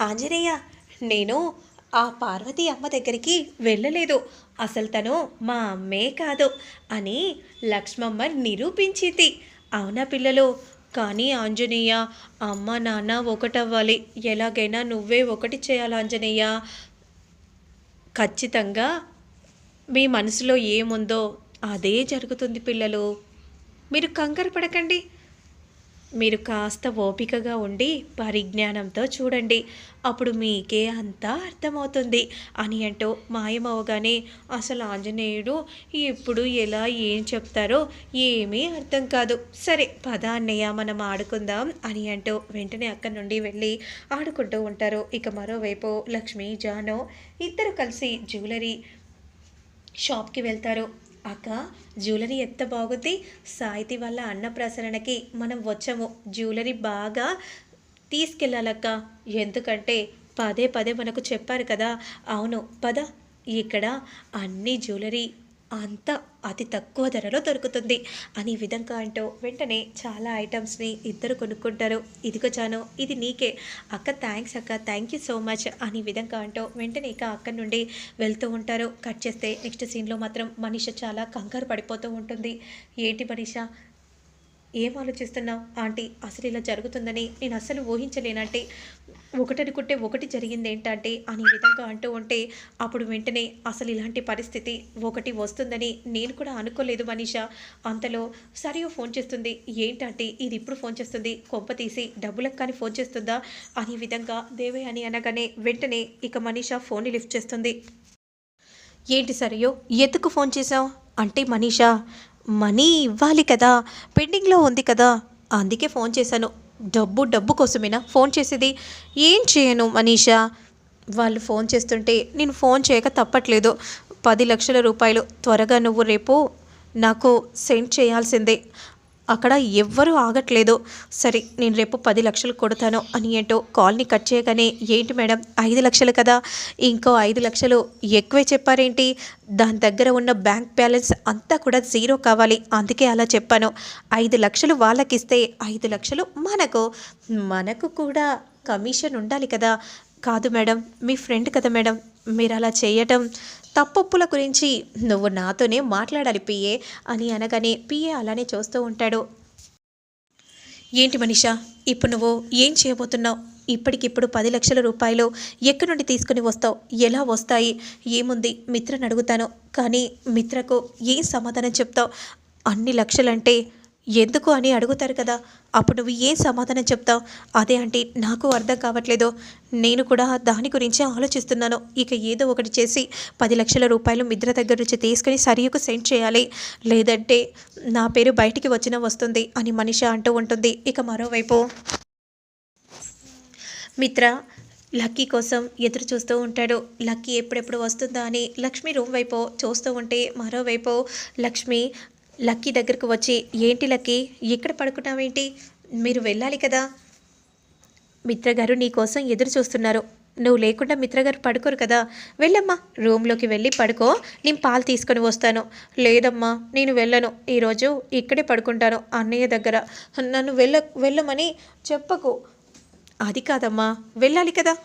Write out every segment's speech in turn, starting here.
ఆంజనేయ నేను ఆ పార్వతి అమ్మ దగ్గరికి వెళ్ళలేదు. అసలు తను మా అమ్మే కాదు అని లక్ష్మమ్మ నిరూపించింది. అవునా పిల్లలు? కానీ ఆంజనేయ అమ్మ నాన్న ఒకటవ్వాలి. ఎలాగైనా నువ్వే ఒకటి చేయాలి ఆంజనేయ. ఖచ్చితంగా మీ మనసులో ఏముందో అదే జరుగుతుంది పిల్లలు. మీరు కంగారు పడకండి. మీరు కాస్త ఓపికగా ఉండి పరిజ్ఞానంతో చూడండి. అప్పుడు మీకే అంతా అర్థమవుతుంది. అని అంటూ మాయమవగానే అసలు ఆంజనేయుడు ఎప్పుడు ఎలా ఏం చెప్తారో ఏమీ అర్థం కాదు. సరే పద అన్నయ్య మనం ఆడుకుందాం అని అంటూ వెంటనే అక్కడి నుండి వెళ్ళి ఆడుకుంటూ ఉంటారు. ఇక మరోవైపు లక్ష్మి జానో ఇద్దరు కలిసి జ్యువెలరీ షాప్కి వెళ్తారు. అక్క జ్యువెలరీ ఎంత బాగుంది? సాయితి వల్ల అన్నప్రసరణకి మనం వచ్చాము. జ్యువెలరీ బాగా తీసుకెళ్ళాలక్క. ఎందుకంటే పదే పదే మనకు చెప్పారు కదా. అవును పద. ఇక్కడ అన్ని జ్యువెలరీ అంత అతి తక్కువ ధరలో దొరుకుతుంది. అని విధంగా అంటూ వెంటనే చాలా ఐటమ్స్ని ఇద్దరు కొనుక్కుంటారు. ఇదిగో చాను ఇది నీకే. అక్క థ్యాంక్స్ అక్క థ్యాంక్ యూ సో మచ్ అని విధంగా అంటూ వెంటనే ఇక అక్కడి నుండి వెళ్తూ ఉంటారు. కట్ చేస్తే నెక్స్ట్ సీన్లో మాత్రం మనిష చాలా కంగారు పడిపోతూ ఉంటుంది. ఏంటి మనిష? ఏం ఆలోచిస్తున్నావు? ఆంటీ అసలు ఇలా జరుగుతుందని నేను అసలు ఊహించలేనంటే ఒకటనుకుంటే ఒకటి జరిగింది ఏంటంటే అనే విధంగా అంటూ ఉంటే అప్పుడు వెంటనే అసలు ఇలాంటి పరిస్థితి ఒకటి వస్తుందని నేను కూడా అనుకోలేదు మనీష. అంతలో సరియో ఫోన్ చేస్తుంది. ఏంటంటే ఇది ఇప్పుడు ఫోన్ చేస్తుంది. కొంప తీసి డబ్బులకు కానీ ఫోన్ చేస్తుందా? అనే విధంగా దేవే అని అనగానే వెంటనే ఇక మనీష ఫోన్ని లిఫ్ట్ చేస్తుంది. ఏంటి సరియో? ఎందుకు ఫోన్ చేసావు అంటే మనీషా మనీ ఇవ్వాలి కదా పెండింగ్లో ఉంది కదా. అందుకే ఫోన్ చేశాను. డబ్బు డబ్బు కోసమేనా ఫోన్ చేసేది? ఏం చేయను మనీషా? వాళ్ళు ఫోన్ చేస్తుంటే నేను ఫోన్ చేయక తప్పట్లేదు. పది లక్షల రూపాయలు త్వరగా నువ్వు రేపు నాకు సెండ్ చేయాల్సిందే. అక్కడ ఎవ్వరూ ఆగట్లేదు. సరే నేను రేపు పది లక్షలు కొడతాను అని ఏంటో కాల్ని కట్ చేయగానే ఏంటి మేడం ఐదు లక్షలు కదా? ఇంకో ఐదు లక్షలు ఎక్కువే చెప్పారేంటి? దాని దగ్గర ఉన్న బ్యాంక్ బ్యాలెన్స్ అంతా కూడా జీరో కావాలి. అందుకే అలా చెప్పాను. ఐదు లక్షలు వాళ్ళకిస్తే ఐదు లక్షలు మనకు. మనకు కూడా కమిషన్ ఉండాలి కదా. కాదు మేడం మీ ఫ్రెండ్ కదా మేడం. మీరు అలా చేయటం తప్పప్పుల గురించి నువ్వు నాతోనే మాట్లాడాలి పిఏ అని అనగానే పిఏ అలానే చూస్తూ ఉంటాడు. ఏంటి మనిషా ఇప్పుడు నువ్వు ఏం చేయబోతున్నావు? ఇప్పటికిప్పుడు పది లక్షల రూపాయలు ఎక్కడి నుండి తీసుకుని వస్తావు? ఎలా వస్తాయి? ఏముంది? మిత్రని అడుగుతాను. కానీ మిత్రకు ఏం సమాధానం చెప్తావు? అన్ని లక్షలంటే ఎందుకు అని అడుగుతారు కదా. అప్పుడు నువ్వు ఏం సమాధానం చెప్తావు? అదే అంటే నాకు అర్థం కావట్లేదు. నేను కూడా దాని గురించే ఆలోచిస్తున్నాను. ఇక ఏదో ఒకటి చేసి పది లక్షల రూపాయలు మిద్ర దగ్గర నుంచి తీసుకుని సరియుకు సెండ్ చేయాలి. లేదంటే నా పేరు బయటికి వచ్చిన వస్తుంది అని మనిషి అంటూ ఉంటుంది. ఇక మరోవైపు మిత్ర లక్కీ కోసం ఎదురు చూస్తూ ఉంటాడు. లక్కీ ఎప్పుడెప్పుడు వస్తుందా అని లక్ష్మి రూమ్ వైపు చూస్తూ ఉంటే మరోవైపు లక్ష్మి లక్కీ దగ్గరకు వచ్చి ఏంటి లక్కీ? ఇక్కడ పడుకున్నావేంటి? మీరు వెళ్ళాలి కదా. మిత్రగారు నీకోసం ఎదురు చూస్తున్నారు. నువ్వు లేకుండా మిత్రగారు పడుకోరు కదా. వెళ్ళమ్మా. రూమ్లోకి వెళ్ళి పడుకో. నేను పాలు తీసుకొని వస్తాను. లేదమ్మా. నేను వెళ్ళను. ఈరోజు ఇక్కడే పడుకుంటాను అన్నయ్య దగ్గర. నన్ను వెళ్ళ వెళ్ళమని చెప్పకు. అది కాదమ్మా. వెళ్ళాలి కదా.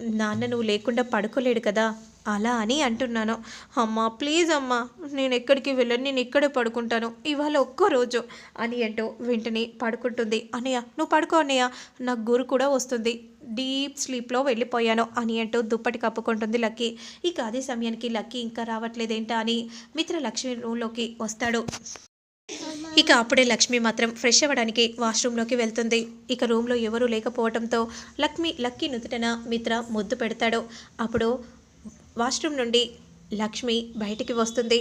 నాన్న నువ్వు లేకుండా పడుకోలేడు కదా. అలా అని అంటున్నాను. అమ్మా ప్లీజ్ అమ్మా నేను ఎక్కడికి వెళ్ళను నేను ఇక్కడే పడుకుంటాను ఇవాళ ఒక్క రోజు అని అంటూ వెంటనే పడుకుంటుంది. అన్నయ్య నువ్వు పడుకో అన్నయ్య నాకు గురు కూడా వస్తుంది. డీప్ స్లీప్లో వెళ్ళిపోయాను అని అంటూ దుప్పటి కప్పుకుంటుంది లక్కీ. ఇక అదే సమయానికి లక్కీ ఇంకా రావట్లేదేంటా అని మిత్ర లక్ష్మి రూమ్లోకి వస్తాడు. ఇక అప్పుడే లక్ష్మి మాత్రం ఫ్రెష్ అవ్వడానికి వాష్రూమ్లోకి వెళ్తుంది. ఇక రూమ్లో ఎవరూ లేకపోవడంతో లక్ష్మి లక్కీ నుదుటన మిత్ర ముద్దు పెడతాడు. అప్పుడు వాష్రూమ్ నుండి లక్ష్మి బయటికి వస్తుంది.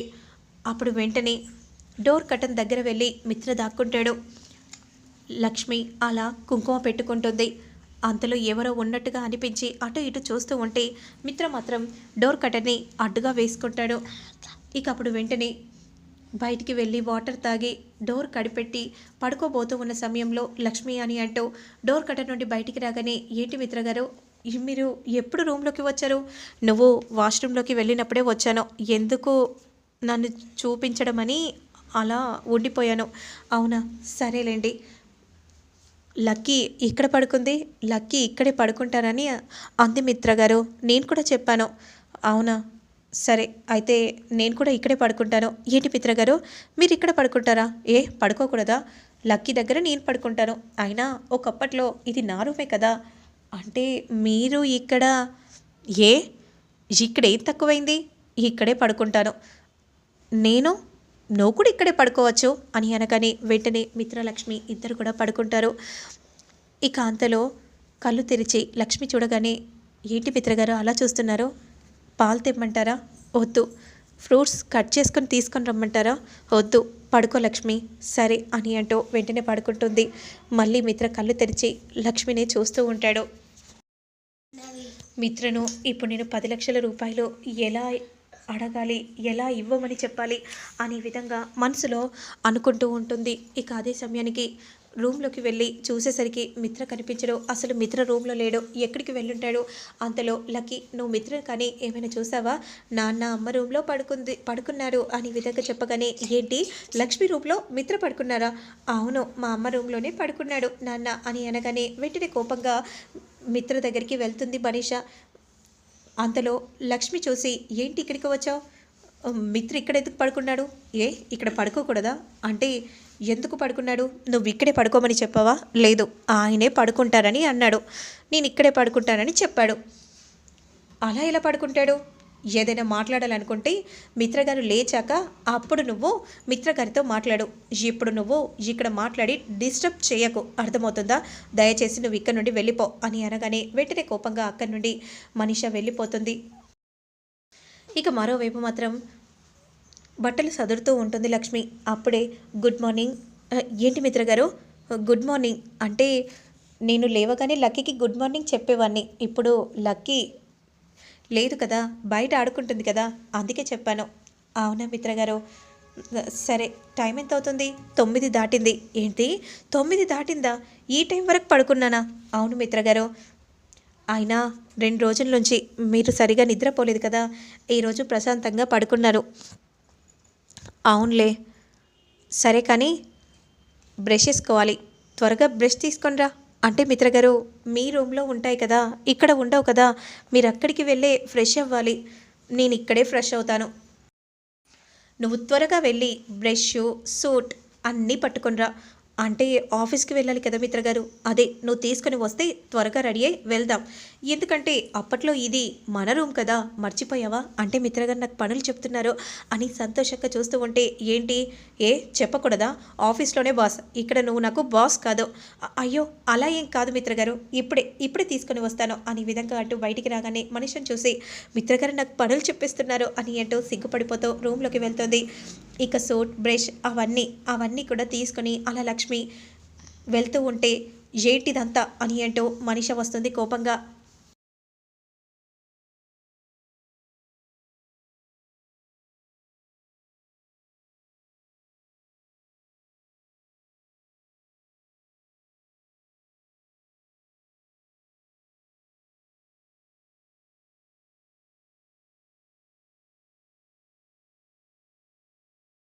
అప్పుడు వెంటనే డోర్ కటన్ దగ్గర వెళ్ళి మిత్ర దాక్కుంటాడు. లక్ష్మి అలా కుంకుమ పెట్టుకుంటుంది. అంతలో ఎవరో ఉన్నట్టుగా అనిపించి అటు ఇటు చూస్తూ ఉంటే మిత్ర మాత్రం డోర్ కటన్ని అడ్డుగా వేసుకుంటాడు. ఇక అప్పుడు వెంటనే బయటికి వెళ్ళి వాటర్ తాగి డోర్ కడిపెట్టి పడుకోబోతూ ఉన్న సమయంలో లక్ష్మి అని అంటూ డోర్ కట్ట నుండి బయటికి రాగానే ఏంటి మిత్ర గారు? మీరు ఎప్పుడు రూమ్లోకి వచ్చారు? నువ్వు వాష్రూమ్లోకి వెళ్ళినప్పుడే వచ్చాను. ఎందుకు నన్ను చూపించడం అని అలా ఉండిపోయాను? అవునా? సరేలేండి. లక్కీ ఇక్కడ పడుకుంది. లక్కీ ఇక్కడే పడుకుంటానని అంది మిత్ర గారు. నేను కూడా చెప్పాను. అవునా? సరే అయితే నేను కూడా ఇక్కడే పడుకుంటాను. ఏంటి మిత్ర గారు? మీరు ఇక్కడ పడుకుంటారా? ఏ పడుకోకూడదా? లక్కీ దగ్గర నేను పడుకుంటాను. అయినా ఒకప్పట్లో ఇది నా రూమే కదా. అంటే మీరు ఇక్కడ ఏ? ఇక్కడ ఏం తక్కువైంది. ఇక్కడే పడుకుంటాను. నేను? నువ్వు కూడా ఇక్కడే పడుకోవచ్చు అని అనగానే వెంటనే మిత్రలక్ష్మి ఇద్దరు కూడా పడుకుంటారు. ఇక అంతలో కళ్ళు తెరిచి లక్ష్మి చూడగానే ఏంటి మిత్రగారు అలా చూస్తున్నారు? పాలు తెమ్మంటారా? వద్దు. ఫ్రూట్స్ కట్ చేసుకొని తీసుకొని రమ్మంటారా? వద్దు. పడుకో లక్ష్మి సరే అని అంటూ వెంటనే పడుకుంటుంది. మళ్ళీ మిత్ర కళ్ళు తెరిచి లక్ష్మిని చూస్తూ ఉంటాడు. మిత్రను ఇప్పుడు నేను పది లక్షల రూపాయలు ఎలా అడగాలి ఎలా ఇవ్వమని చెప్పాలి అనే విధంగా మనసులో అనుకుంటూ ఉంటుంది. ఇక అదే సమయానికి రూమ్లోకి వెళ్ళి చూసేసరికి మిత్ర కనిపించడు. అసలు మిత్ర రూమ్లో లేడు. ఎక్కడికి వెళ్ళుంటాడు? అంతలో లక్కీ నువ్వు మిత్ర కానీ ఏమైనా చూసావా? నాన్న అమ్మ రూమ్లో పడుకుంది పడుకున్నారు అని విధంగా చెప్పగానే ఏంటి? లక్ష్మి రూమ్లో మిత్ర పడుకున్నారా? అవును మా అమ్మ రూమ్లోనే పడుకున్నాడు నాన్న అని అనగానే వెంటనే కోపంగా మిత్ర దగ్గరికి వెళ్తుంది బనీష అంతలో లక్ష్మి చూసి ఏంటి ఇక్కడికి వచ్చావు? మిత్ర ఇక్కడ ఎందుకు పడుకున్నాడు? ఏ ఇక్కడ పడుకోకూడదా? అంటే ఎందుకు పడుకున్నాడు? నువ్వు ఇక్కడే పడుకోమని చెప్పావా? లేదు ఆయనే పడుకుంటారని అన్నాడు. నేను ఇక్కడే పడుకుంటానని చెప్పాడు. అలా ఎలా పడుకుంటాడు? ఏదైనా మాట్లాడాలనుకుంటే మిత్రగారు లేచాక అప్పుడు నువ్వు మిత్రగారితో మాట్లాడు. ఇప్పుడు నువ్వు ఇక్కడ మాట్లాడి డిస్టర్బ్ చేయకు. అర్థమవుతుందా? దయచేసి నువ్వు ఇక్కడ నుండి వెళ్ళిపో అని అనగానే వెంటనే కోపంగా అక్కడి నుండి మనిష వెళ్ళిపోతుంది. ఇక మరోవైపు మాత్రం బట్టలు సదురుతూ ఉంటుంది లక్ష్మి. అప్పుడే గుడ్ మార్నింగ్. ఏంటి మిత్ర గారు గుడ్ మార్నింగ్. అంటే నేను లేవగానే లక్కీకి గుడ్ మార్నింగ్ చెప్పేవాడిని ఇప్పుడు లక్కీ లేదు కదా బయట ఆడుకుంటుంది కదా అందుకే చెప్పాను. అవునా మిత్రగారు సరే టైం ఎంత అవుతుంది? తొమ్మిది దాటింది. ఏంటి? తొమ్మిది దాటిందా? ఈ టైం వరకు పడుకున్నానా? అవును మిత్రగారు అయినా రెండు రోజుల నుంచి మీరు సరిగా నిద్రపోలేదు కదా ఈరోజు ప్రశాంతంగా పడుకున్నారు. అవునులే. సరే కానీ బ్రష్ చేసుకోవాలి త్వరగా బ్రష్ తీసుకొనిరా అంటే మిత్రగారు మీ రూమ్లో ఉంటాయి కదా ఇక్కడ ఉండవు కదా మీరు అక్కడికి వెళ్ళే ఫ్రెష్ అవ్వాలి. నేను ఇక్కడే ఫ్రెష్ అవుతాను. నువ్వు త్వరగా వెళ్ళి బ్రష్ సూట్ అన్నీ పట్టుకునిరా. అంటే ఆఫీస్కి వెళ్ళాలి కదా మిత్రగారు అదే నువ్వు తీసుకొని వస్తే త్వరగా రెడీ అయి వెళ్దాం. ఎందుకంటే అప్పట్లో ఇది మన రూమ్ కదా మర్చిపోయావా? అంటే మిత్రగారు నాకు పనులు చెప్తున్నారు అని సంతోషంగా చూస్తూ ఉంటే ఏంటి? ఏ చెప్పకూడదా? ఆఫీస్లోనే బాస్ ఇక్కడ నువ్వు నాకు బాస్ కాదు. అయ్యో అలా ఏం కాదు మిత్రగారు ఇప్పుడే ఇప్పుడే తీసుకొని వస్తాను అని విధంగా అంటూ బయటికి రాగానే మనిషిని చూసి మిత్రగారు నాకు పనులు చెప్పిస్తున్నారు అని అంటూ సిగ్గుపడిపోతూ రూమ్లోకి వెళ్తుంది. ఇక సోట్ బ్రష్ అవన్నీ అవన్నీ కూడా తీసుకొని అలా లక్ష్మి వెళ్తూ ఉంటే ఏంటిదంతా అని ఏంటో మనిష వస్తుంది కోపంగా.